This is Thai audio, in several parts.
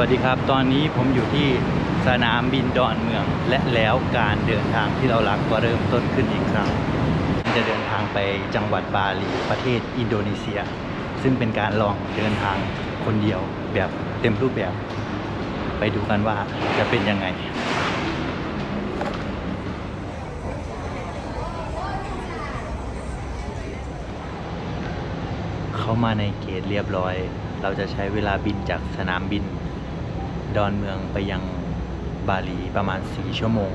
วัสดีครับ ตอนนี้ผมอยู่ที่สนามบินดอนเมือง และแล้วการเดินทางที่เรารักก็เริ่มต้นขึ้นอีกครั้ง จะเดินทางไปจังหวัดบาหลีประเทศอินโดนีเซีย ซึ่งเป็นการลองเดินทางคนเดียวแบบเต็มรูปแบบ ไปดูกันว่าจะเป็นยังไงเข้ามาในเกตเรียบร้อย เราจะใช้เวลาบินจากสนามบิน ดอนเมืองไปยังบาหลีประมาณ 4 ชั่วโมง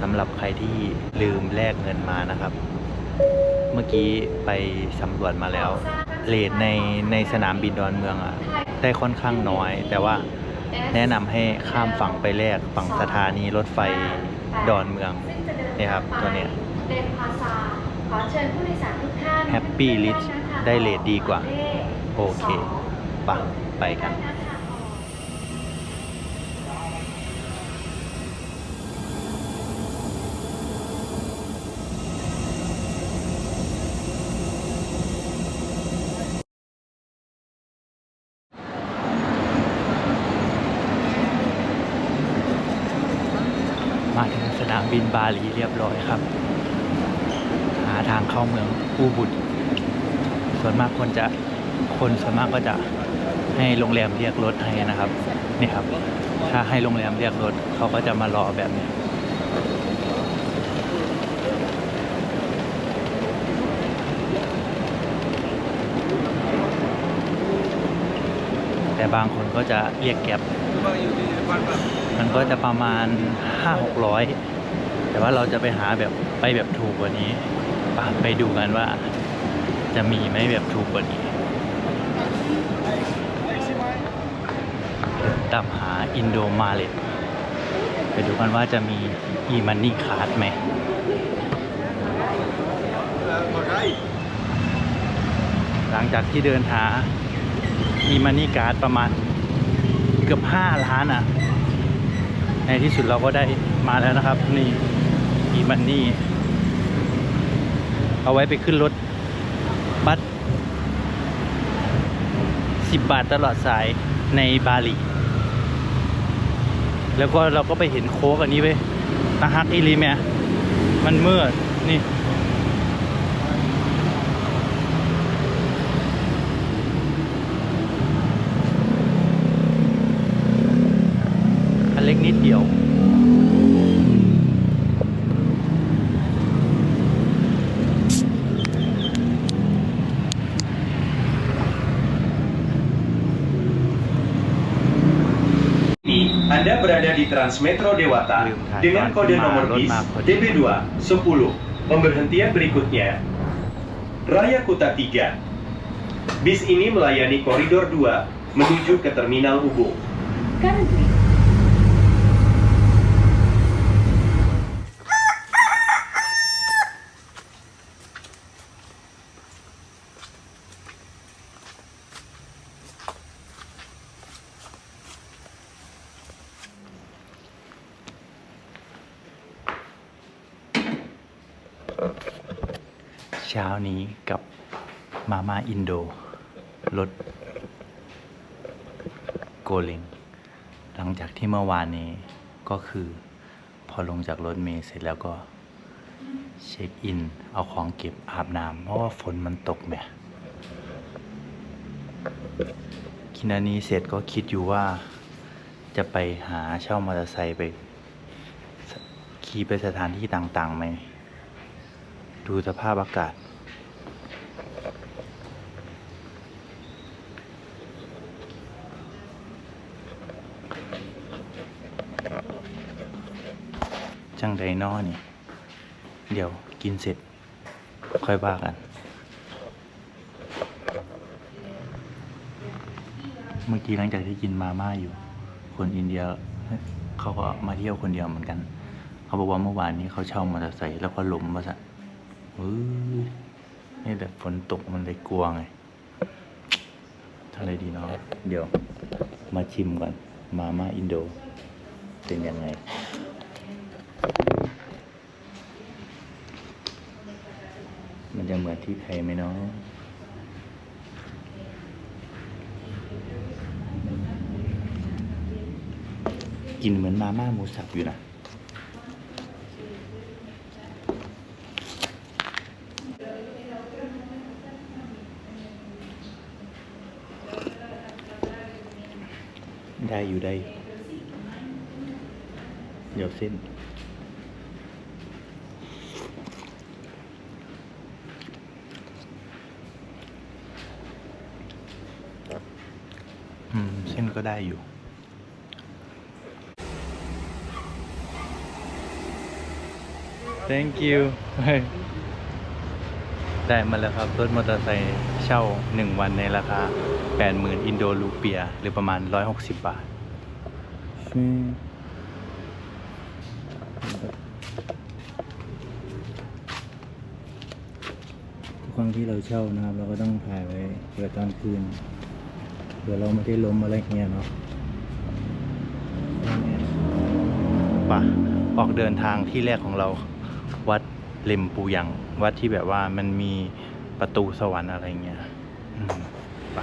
สำหรับใครที่ลืมแลกเงินมานะครับ เมื่อกี้ไปสำรวจมาแล้วเลทในในสนามบินดอนเมืองอะได้ค่อนข้างน้อย แต่ว่าแนะนำให้ข้ามฝั่งไปแลกฝั่งสถานีรถไฟดอนเมืองเนี่ยครับตัวเนี้ยเป็นภาษาขอเชิญผู้โดยสารทุกท่าน Happy Rich ได้เรทดีกว่า โอเคปะไปกัน มาถึงสนาม บินบาหลีเรียบร้อยครับ หาทางเข้าเมืองอูบุดส่วนมากคนจะคนส่วนมากก็จะให้โรงแรมเรียกรถให้นะครับนี่ครับ ถ้าให้โรงแรมเรียกรถเขาก็จะมารอแบบนี้แต่บางคนก็จะเรียกแก็บมันก็จะประมาณห้าหกร้อย แต่ว่าเราจะไปหาแบบไปแบบถูกกว่านี้ไปไปดูกันว่า จะมีไหมแบบถูกกว่านี้ตามหาอินโดมาเลตไปดูกันว่าจะมีอีมันนี่คาร์ดไหมหลังจากที่เดินหาอีมันนี่การ์ดประมาณเกือบห้าล้านอะ ในที่สุดเราก็ได้มาแล้วนะครับ นี่ อีมันนี่ เอาไว้ไปขึ้นรถ บัสสิบบาทตลอดสายในบาหลี แล้วก็เราก็ไปเห็นโค้กอันนี้ไปตาฮักอีลีแมมันเมื่อนี่ อันเล็กนิดเดียว berada di Transmetro Dewata dengan kode nomor bis lima kode. DB2 10. Pemberhentian berikutnya Raya Kuta 3. Bis ini melayani koridor 2 menuju ke Terminal Ubung. ช้านี้กับมาม่าอินโดรถโกเลงหลังจากที่เมื่อวานนี้ก็คือ พอลงจากรถเมล์เสร็จแล้วก็ เช็คอิน เอาของเก็บอาบน้ำเพราะว่าฝนมันตกแหม่คินานี้เสร็จก็คิดอยู่ว่าจะไปหาเช่ามอเตอร์ไซค์ไปขี่ไปสถานที่ต่างๆไหม ดูสภาพอากาศ จังไดนอนี่ เดี๋ยวกินเสร็จ ค่อยว่ากัน เมื่อกี้หลังจากที่กินมาม่าอยู่ คนอินเดียเขาก็มาเที่ยวคนเดียวเหมือนกัน เขาบอกว่าเมื่อวานนี้เขาเช่ามอเตอร์ไซค์แล้วก็ล้มมาซะเฮ้ยนี่แบบฝนตกมันเลยกลัวไงทำอะไรดีเนาะเดี๋ยวมาชิมก่อน มาม่าอินโด เป็นยังไง มันจะเหมือนที่ไทยไหมเนาะกินเหมือนมาม่าหมูสับอยู่นะได้อยู่ได้เดี๋ยวเส้น อืม เส้นก็ ได้อยู่ thank you ได้มาแล้วครับรถมอเตอร์ไซค์เช่า 1 วันในราคา 80,000 อินโดรูเปีย หรือประมาณ 160 บาททุกครั้งที่เราเช่านะครับ เราก็ต้องถ่ายไว้เผื่อตอนคืนเผื่อเราไม่ได้ล้มอะไรเงี้ยเนาะปะออกเดินทางที่แรกของเราวัดเลมปูยัง วัดที่แบบว่ามันมีประตูสวรรค์อะไรเงี้ยอืมไป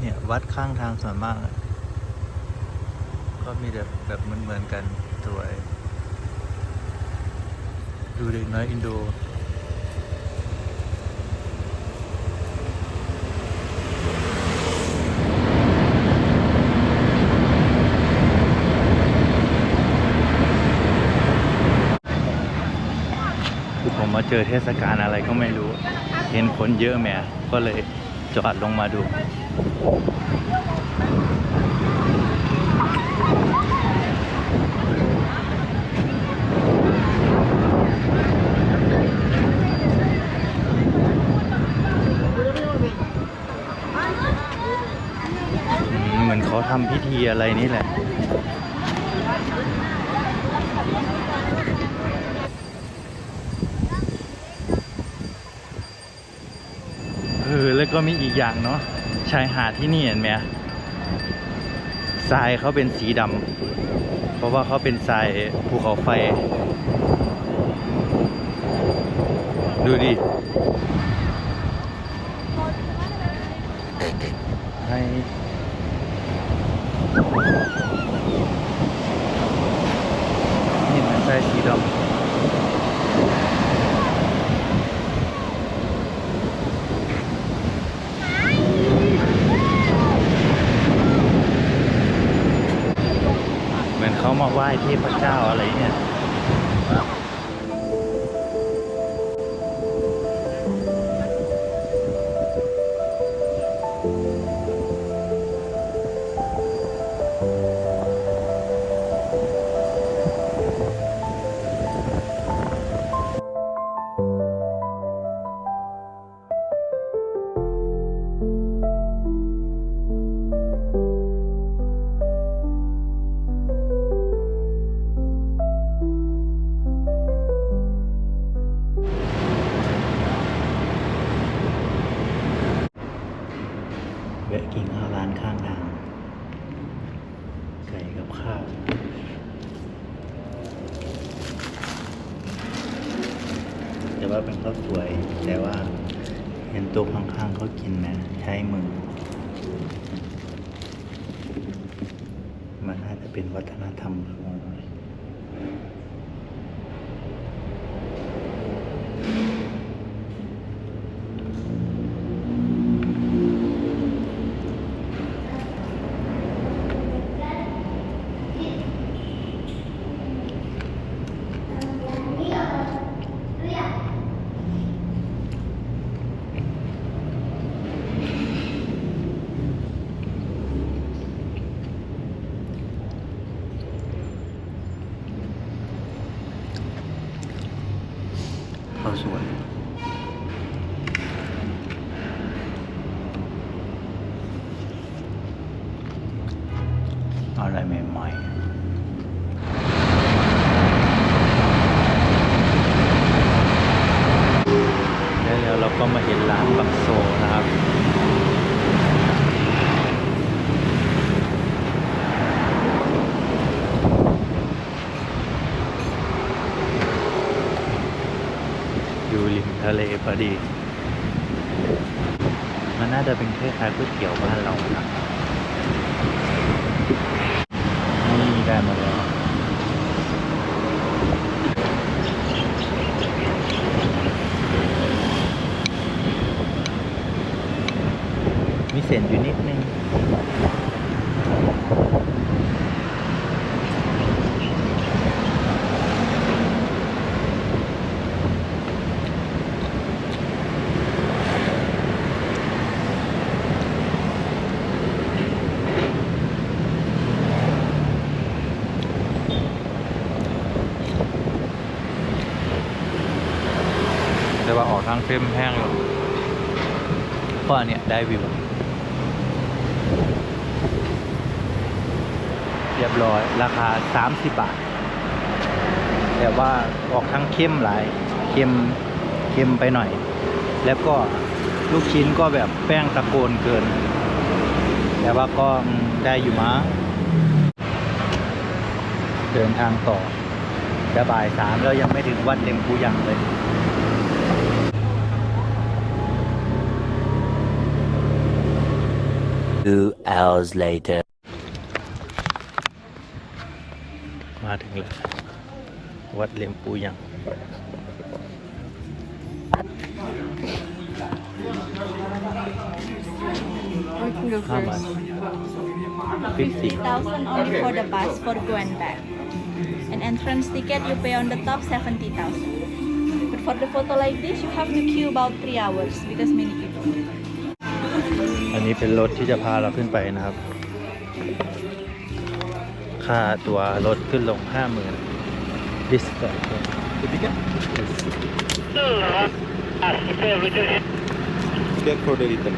เนี่ย วัดข้างทางส่วนมาก ก็มีแบบแบบเหมือนๆกันสวย ดูเด็กน้อยอินโดคือผมมาเจอเทศกาลอะไรก็ไม่รู้ เห็นคนเยอะแหมก็เลยจอดลงมาดู อืม เขาทำพิธีอะไรนี่แหละ เออ แล้วก็มีอีกอย่างเนาะชายหาดที่นี่เห็นไหมทรายเขาเป็นสีดำเพราะว่าเขาเป็นทรายภูเขาไฟ ดูดิให้นี่มันทรายสีดำ เขามาไหว้เทพเจ้าอะไรเนี่ย ตัวข้างๆเขากินนะ ใช้มือ มันน่าจะเป็นวัฒนธรรมของ อะไรใหม่ๆวเราก็มาเห็นร้านบักโซนะครับ อยู่ริมทะเลพอดี มันน่าจะเป็นคล้ายๆก๋วยเตี๋ยวบ้านเรานะ แต่ว่าออกทางเฟรมแพงอยู่เพราะอันเนี้ยได้วิว เรียบร้อย ราคา 30 บาท แต่ว่าออกทั้งเข้มหลายเค็มเค็มไปหน่อย แล้วก็ลูกชิ้นก็แบบแป้งตะโกนเกิน แต่ว่าก็ได้อยู่มั้งเดินทางต่อจะบ่ายสามแล้วยังไม่ถึงวัดเล็มปูยังเลย Two hours later. มาถึงแล้ว วัดเลียมปูยัง How much? 50. 50,000 only for the bus for go and back. And entrance ticket you pay on the top 70,000. But for the photo like this, you have to queue about 3 hours because many people. นี้เป็นรถที่จะพาเราขึ้นไปนะครับ ค่าตัวรถขึ้นลง50,000ดิสเ Check for the return.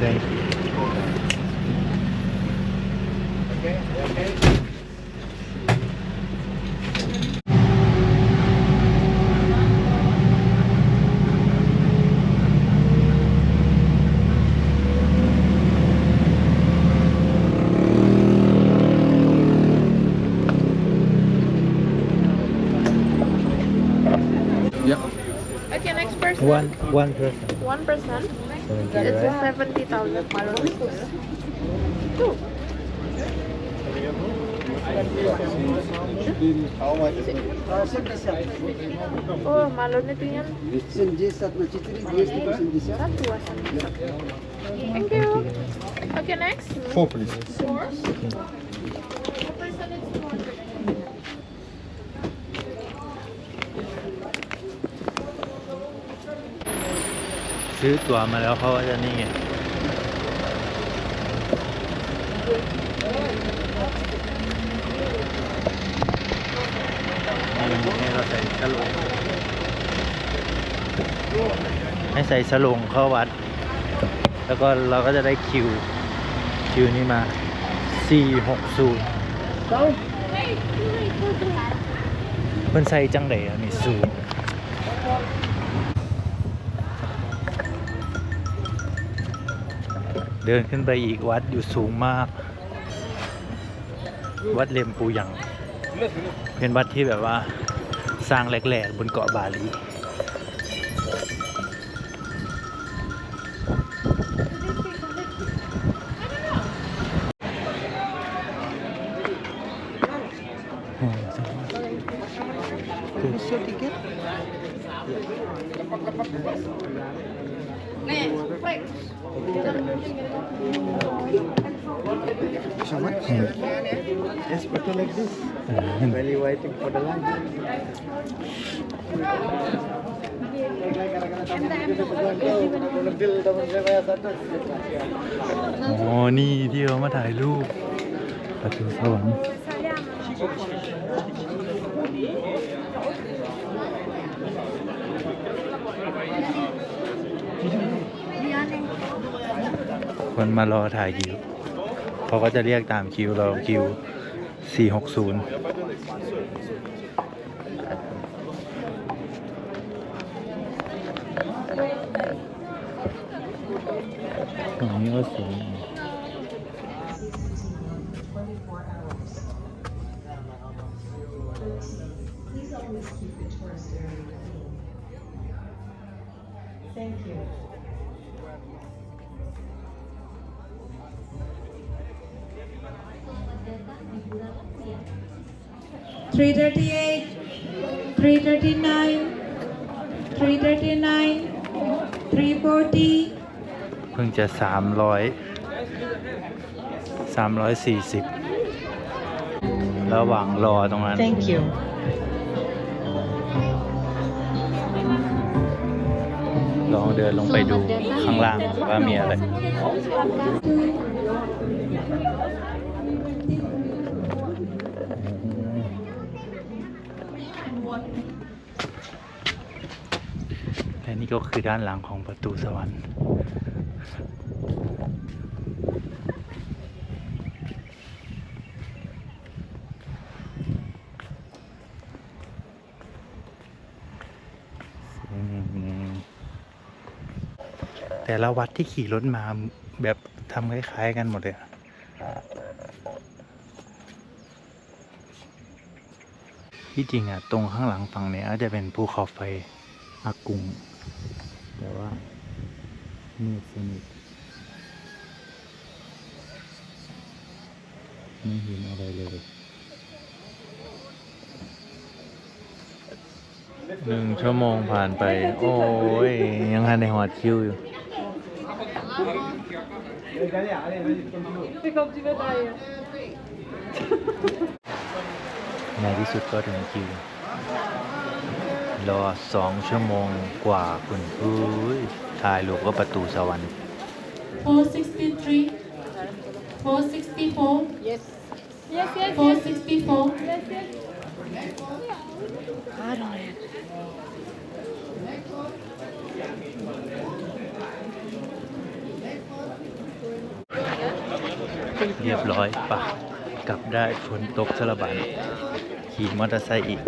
Thank you. Okay, next One one person. One person. 70, It's right? seventy thousand Oh, malon itu yan. Satu satu. Thank you. Okay, next. Four, please. Four. - ซื้อตั๋วมาแล้วเขาก็จะนี่ไงให้เราใส่สลงให้ใส่สลงเข้าวัด แล้วก็เราก็จะได้คิว คิวนี้มา 460เพิ่นใส่จังไดอะนี่สูง เดินขึ้นไปอีกวัดอยู่สูงมาก วัดเลมปูหยัง เป็นวัดที่แบบว่าสร้างแหลกๆบนเกาะบาหลี Yes, better like this. While you waiting for the line. Thank อ๋อนี่ที่เรามาถ่ายรูปประตูสวรรค์คนมารอถ่ายคิว เขาก็จะเรียกตามคิวเราคิว 460ตรงนี้ 339 339, 340, เพิ่งจะสามร้อยสามร้อยสี่สิบระหว่างรอตรงนั้น thank you ลองเดินลงไปดูข้างล่างว่ามีอะไร นี่ก็คือด้านหลังของประตูสวรรค์ แต่ละวัดที่ขี่รถมาแบบทำคล้าย ๆ กันหมดเลยที่จริงอะตรงข้างหลังฝั่งเนี้ยจะเป็นภูเขาไฟอากุง มืดสนิทไม่เห็นอะไรเลยหนึ่งชั่วโมงผ่านไป โอ้ย ยังทันในหอดคิวอยู่ ในที่สุดก็ถึงคิว รอสองชั่วโมงกว่าคุณอุ้ย ถ่ายรูปก็ประตูสวรรค์ 463, 464, Yes. Yes, yes, yes. 464, Yes, yes. Yes. เรียบร้อยปะกลับได้ฝนตกสลับันขี่มอเตอร์ไซค์อีก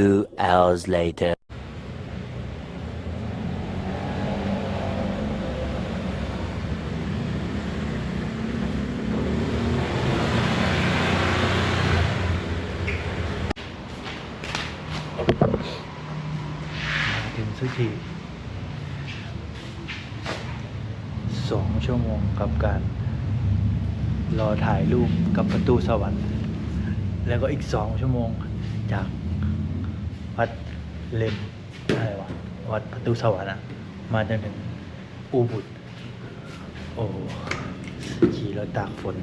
Two hours later. มาถึงสักทีสองชั่วโมงกับการรอถ่ายรูปกับประตูสวรรค์ แล้วก็อีกสองชั่วโมงจาก วัดเลมอะไรวะวัดประตูสวรรค์อะมาจนถึงอูบุตรโอ้ขี่รถตากฝน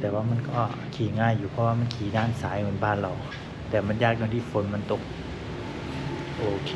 แต่ว่ามันก็ขี่ง่ายอยู่เพราะว่ามันขี่ด้านซ้ายเหมือนบ้านเรา แต่มันยากตรงที่ฝนมันตก โอเค